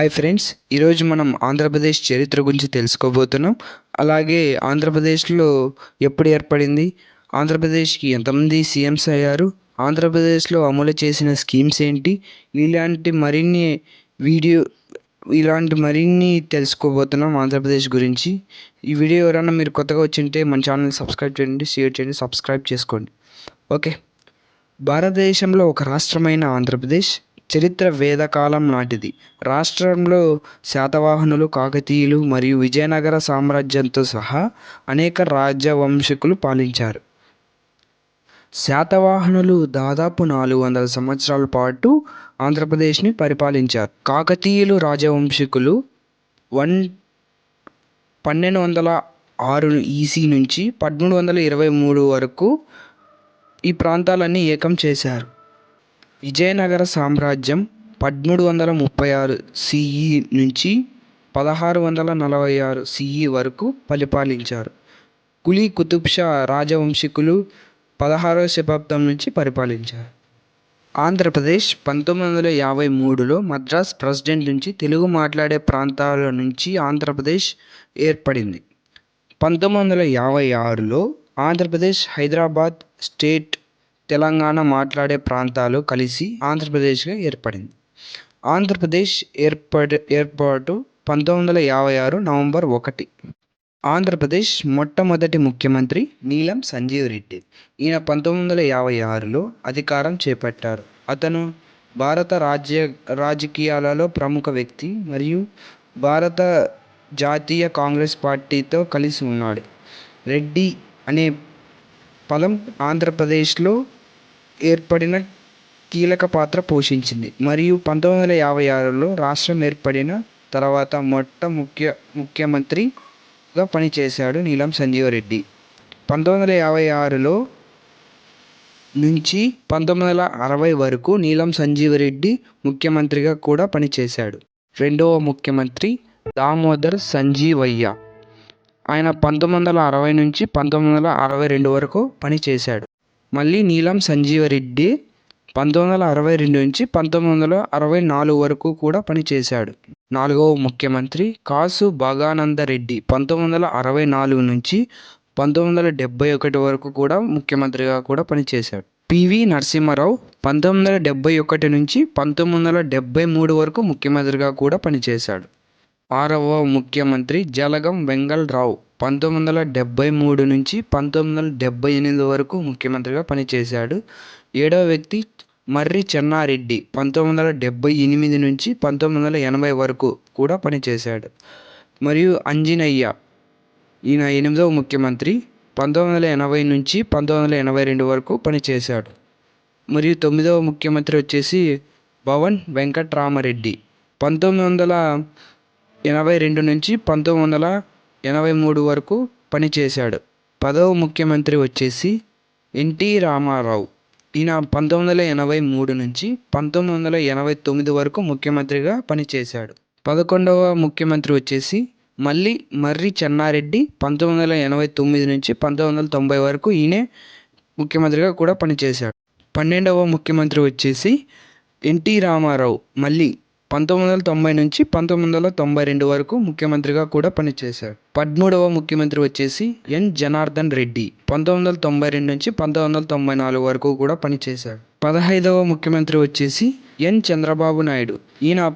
Hi friends ఈరోజు మనం ఆంధ్రప్రదేశ్ చరిత్ర గురించి తెలుసుకోబోతున్నాం. అలాగే ఆంధ్రప్రదేశ్లో ఎప్పుడు ఏర్పడింది? ఆంధ్రప్రదేశ్కి ఎంతమంది సీఎంస్ అయ్యారు? ఆంధ్రప్రదేశ్లో అమలు చేసిన స్కీమ్స్ ఏంటి? ఇలాంటి మరిన్ని వీడియో ఇలాంటి మరిన్ని తెలుసుకోబోతున్నాం ఆంధ్రప్రదేశ్ గురించి. ఈ వీడియో ఎవరైనా మీరు కొత్తగా వచ్చింటే మన ఛానల్ సబ్స్క్రైబ్ చేయండి షేర్ చేయండి సబ్స్క్రైబ్ చేసుకోండి. ఓకే. భారతదేశంలో ఒక రాష్ట్రమైన ఆంధ్రప్రదేశ్. చరిత్ర వేదకాలం నాటిది. రాష్ట్రంలో శాతవాహనులు కాకతీయులు మరియు విజయనగర సామ్రాజ్యంతో సహా అనేక రాజవంశకులు పాలించారు. శాతవాహనులు దాదాపు నాలుగు వందల సంవత్సరాల పాటు ఆంధ్రప్రదేశ్ని పరిపాలించారు. కాకతీయులు రాజవంశకులు వన్ పన్నెండు వందల ఆరు ఈసీ నుంచి పదమూడు వందల ఇరవై మూడు వరకు ఈ ప్రాంతాలన్నీ ఏకం చేశారు. విజయనగర సామ్రాజ్యం పదమూడు వందల ముప్పై ఆరు సిఈ నుంచి పదహారు వందల నలభై ఆరు సిఈ వరకు పరిపాలించారు. కులీ కుతుబ్ షా రాజవంశీకులు పదహారవ శతాబ్దం నుంచి పరిపాలించారు. ఆంధ్రప్రదేశ్ పంతొమ్మిది వందల యాభై మూడులో మద్రాస్ ప్రెసిడెంట్ నుంచి తెలుగు మాట్లాడే ప్రాంతాల నుంచి ఆంధ్రప్రదేశ్ ఏర్పడింది. పంతొమ్మిది వందల యాభై ఆరులో ఆంధ్రప్రదేశ్ హైదరాబాద్ స్టేట్ తెలంగాణ మాట్లాడే ప్రాంతాలు కలిసి ఆంధ్రప్రదేశ్గా ఏర్పడింది. ఆంధ్రప్రదేశ్ ఏర్పడి ఏర్పాటు పంతొమ్మిది వందల యాభై ఆరు నవంబర్ ఒకటి. ఆంధ్రప్రదేశ్ మొట్టమొదటి ముఖ్యమంత్రి నీలం సంజీవ్ రెడ్డి. ఈయన పంతొమ్మిది వందల యాభై ఆరులో అధికారం చేపట్టారు. అతను భారత రాజ్య రాజకీయాలలో ప్రముఖ వ్యక్తి మరియు భారత జాతీయ కాంగ్రెస్ పార్టీతో కలిసి ఉన్నాడు. రెడ్డి అనే పదం ఆంధ్రప్రదేశ్లో ఏర్పడిన కీలక పాత్ర పోషించింది. మరియు పంతొమ్మిది వందల యాభై ఆరులో రాష్ట్రం ఏర్పడిన తర్వాత మొట్ట ముఖ్య ముఖ్యమంత్రిగా పనిచేశాడు నీలం సంజీవరెడ్డి. పంతొమ్మిది వందల యాభై ఆరులో నుంచి పంతొమ్మిది వందల అరవై వరకు నీలం సంజీవరెడ్డి ముఖ్యమంత్రిగా కూడా పనిచేశాడు. రెండవ ముఖ్యమంత్రి దామోదర్ సంజీవయ్య. ఆయన పంతొమ్మిది వందల అరవై నుంచి పంతొమ్మిది వందల అరవై రెండు వరకు పనిచేశాడు. మళ్ళీ నీలం సంజీవ రెడ్డి పంతొమ్మిది వందల అరవై రెండు నుంచి పంతొమ్మిది వందల అరవై నాలుగు వరకు కూడా పనిచేశాడు. నాలుగవ ముఖ్యమంత్రి కాసు భాగానంద రెడ్డి పంతొమ్మిది వందల అరవై నాలుగు నుంచి పంతొమ్మిది వందల డెబ్బై ఒకటి వరకు కూడా ముఖ్యమంత్రిగా కూడా పనిచేశాడు. పివి నరసింహారావు పంతొమ్మిది వందల డెబ్బై ఒకటి నుంచి పంతొమ్మిది వందల డెబ్బై మూడు వరకు ముఖ్యమంత్రిగా కూడా పనిచేశాడు. ఆరవ ముఖ్యమంత్రి జలగం వెంగళరావు పంతొమ్మిది వందల డెబ్బై మూడు నుంచి పంతొమ్మిది వందల డెబ్బై ఎనిమిది వరకు ముఖ్యమంత్రిగా పనిచేశాడు. ఏడవ వ్యక్తి మర్రి చెన్నారెడ్డి పంతొమ్మిది వందల డెబ్బై ఎనిమిది నుంచి పంతొమ్మిది వందల ఎనభై వరకు కూడా పనిచేశాడు. మరియు అంజనయ్య ఈయన ఎనిమిదవ ముఖ్యమంత్రి పంతొమ్మిది వందల ఎనభై నుంచి పంతొమ్మిది వందల ఎనభై రెండు వరకు పనిచేశాడు. మరియు తొమ్మిదవ ముఖ్యమంత్రి వచ్చేసి భవన్ వెంకట్రామరెడ్డి పంతొమ్మిది వందల ఎనభై రెండు నుంచి పంతొమ్మిది వందల ఎనభై మూడు వరకు పనిచేశాడు. పదవ ముఖ్యమంత్రి వచ్చేసి ఎన్టీ రామారావు. ఈయన పంతొమ్మిది వందల ఎనభై మూడు నుంచి పంతొమ్మిది వందల ఎనభై తొమ్మిది వరకు ముఖ్యమంత్రిగా పనిచేశాడు. పదకొండవ ముఖ్యమంత్రి వచ్చేసి మళ్ళీ మర్రి చెన్నారెడ్డి పంతొమ్మిది వందల ఎనభై తొమ్మిది నుంచి పంతొమ్మిది వందల తొంభై వరకు ఈయనే ముఖ్యమంత్రిగా కూడా పనిచేశాడు. పన్నెండవ ముఖ్యమంత్రి వచ్చేసి ఎన్టీ రామారావు. మళ్ళీ పంతొమ్మిది వందల తొంభై నుంచి పంతొమ్మిది వందల తొంభై రెండు వరకు ముఖ్యమంత్రిగా కూడా పనిచేశాడు. పదమూడవ ముఖ్యమంత్రి వచ్చేసి ఎన్. జనార్దన్ రెడ్డి. పంతొమ్మిది వందల తొంభై రెండు నుంచి పంతొమ్మిది వందల తొంభై నాలుగు వరకు కూడా పనిచేశాడు. పదహైదవ ముఖ్యమంత్రి వచ్చేసి ఎన్. చంద్రబాబు నాయుడు. ఈయన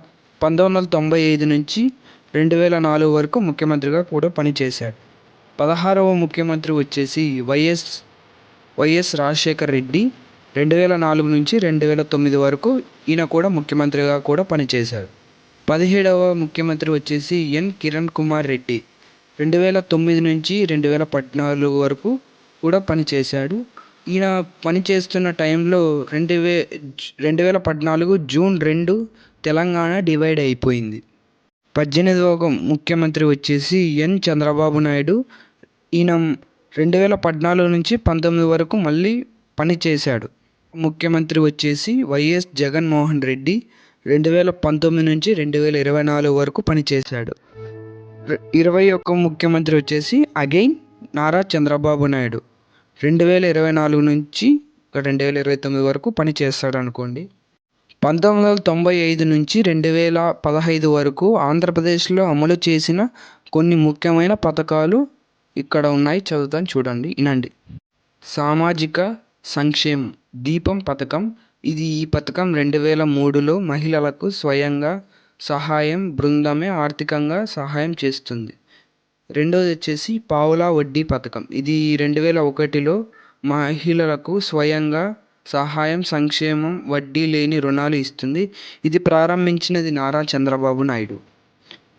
పంతొమ్మిది వందల తొంభై ఐదు నుంచి రెండు వేల నాలుగు వరకు ముఖ్యమంత్రిగా కూడా పనిచేశాడు. పదహారవ ముఖ్యమంత్రి వచ్చేసి వైఎస్ వైఎస్ రాజశేఖర్ రెడ్డి. రెండు వేల నాలుగు నుంచి రెండు వేల తొమ్మిది వరకు ఈయన కూడా ముఖ్యమంత్రిగా కూడా పనిచేశారు. పదిహేడవ ముఖ్యమంత్రి వచ్చేసి ఎన్. కిరణ్ కుమార్ రెడ్డి. రెండు వేల తొమ్మిది నుంచి రెండు వేల పద్నాలుగు వరకు కూడా పనిచేశాడు. ఈయన పనిచేస్తున్న టైంలో రెండు వే రెండు వేల పద్నాలుగు జూన్ రెండు తెలంగాణ డివైడ్ అయిపోయింది. పద్దెనిమిదవ ముఖ్యమంత్రి వచ్చేసి ఎన్. చంద్రబాబు నాయుడు. ఈయన రెండు వేల పద్నాలుగు నుంచి పంతొమ్మిది వరకు మళ్ళీ పనిచేశాడు. ముఖ్యమంత్రి వచ్చేసి వైఎస్ జగన్మోహన్ రెడ్డి రెండు వేల పంతొమ్మిది నుంచి రెండు వేల ఇరవై నాలుగు వరకు పనిచేశాడు. ఇరవై ఒక్క ముఖ్యమంత్రి వచ్చేసి అగైన్ నారా చంద్రబాబు నాయుడు. రెండు వేల ఇరవై నాలుగు నుంచి రెండు వేల ఇరవై తొమ్మిది వరకు పనిచేస్తాడు అనుకోండి. పంతొమ్మిది వందల తొంభై ఐదు నుంచి రెండు వేల పదహైదు వరకు ఆంధ్రప్రదేశ్లో అమలు చేసిన కొన్ని ముఖ్యమైన పథకాలు ఇక్కడ ఉన్నాయి చదువుతాను చూడండి. వినండి సామాజిక సంక్షేమం దీపం పథకం. ఇది ఈ పథకం రెండు వేల మూడులో మహిళలకు స్వయంగా సహాయం బృందమే ఆర్థికంగా సహాయం చేస్తుంది. రెండోది వచ్చేసి పావలా వడ్డీ పథకం. ఇది రెండు వేల ఒకటిలో మహిళలకు స్వయంగా సహాయం సంక్షేమం వడ్డీ లేని రుణాలు ఇస్తుంది. ఇది ప్రారంభించినది నారా చంద్రబాబు నాయుడు.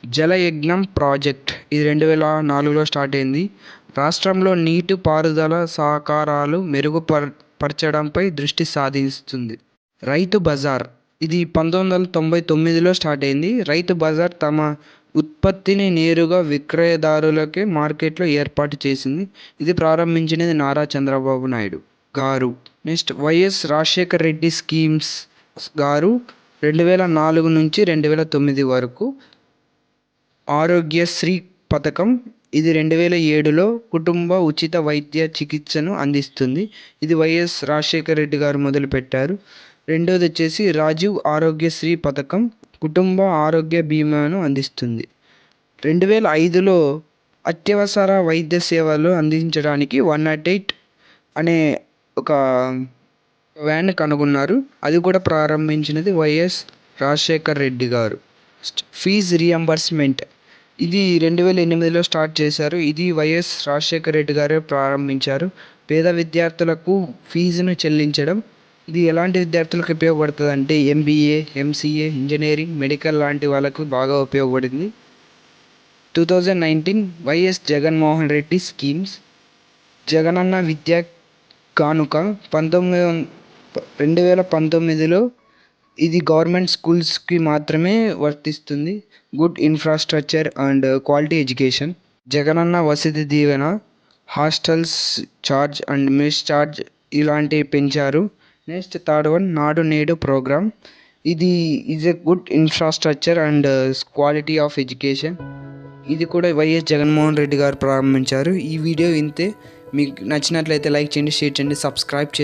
జలయజ్ఞం ప్రాజెక్ట్. ఇది రెండు వేల నాలుగులో స్టార్ట్ అయింది. రాష్ట్రంలో నీటి పారుదల సహకారాలు మెరుగుపర పరచడంపై దృష్టి సాధిస్తుంది. రైతు బజార్. ఇది పంతొమ్మిది వందల తొంభై తొమ్మిదిలో స్టార్ట్ అయింది. రైతు బజార్ తమ ఉత్పత్తిని నేరుగా విక్రయదారులకే మార్కెట్లో ఏర్పాటు చేసింది. ఇది ప్రారంభించినది Nara Chandrababu Naidu garu. Next YS Rajasekhar Reddy schemes garu. రెండు వేల నాలుగు నుంచి రెండు వేల తొమ్మిది వరకు ఆరోగ్యశ్రీ పథకం. ఇది రెండు వేల ఏడులో కుటుంబ ఉచిత వైద్య చికిత్సను అందిస్తుంది. ఇది వైఎస్ రాజశేఖర్ రెడ్డి గారు మొదలుపెట్టారు. రెండోది వచ్చేసి రాజీవ్ ఆరోగ్యశ్రీ పథకం. కుటుంబ ఆరోగ్య బీమాను అందిస్తుంది. రెండు వేల ఐదులో అత్యవసర వైద్య సేవలు అందించడానికి వన్ నాట్ ఎయిట్ అనే ఒక వ్యాన్ కనుగొన్నారు. అది కూడా ప్రారంభించినది YS Rajasekhar Reddy garu. Fee reimbursement. ఇది రెండు వేల ఎనిమిదిలో స్టార్ట్ చేశారు. ఇది వైఎస్ రాజశేఖర రెడ్డి గారే ప్రారంభించారు. పేద విద్యార్థులకు ఫీజును చెల్లించడం ఇది ఎలాంటి విద్యార్థులకు ఉపయోగపడుతుంది అంటే ఎంబీఏ ఎంసీఏ ఇంజనీరింగ్ మెడికల్ లాంటి వాళ్ళకు బాగా ఉపయోగపడింది. Two thousand nineteen YS Jaganmohan Reddy schemes Jagananna Vidya Kanuka పంతొమ్మిది రెండు వేల పంతొమ్మిదిలో ఇది గవర్నమెంట్ స్కూల్స్కి మాత్రమే వర్తిస్తుంది. Good infrastructure and quality education. Jagananna Vasathi Deevena hostels charge and mess charge ఇలాంటివి పెంచారు. Next third one Nadu Nedu programme. ఇది is a good infrastructure and quality of education ఇది కూడా వైఎస్ జగన్మోహన్ రెడ్డి గారు ప్రారంభించారు. ఈ వీడియో ఇంతే. మీకు నచ్చినట్లయితే లైక్ చేయండి షేర్ చేయండి సబ్స్క్రైబ్ చేసుకోండి.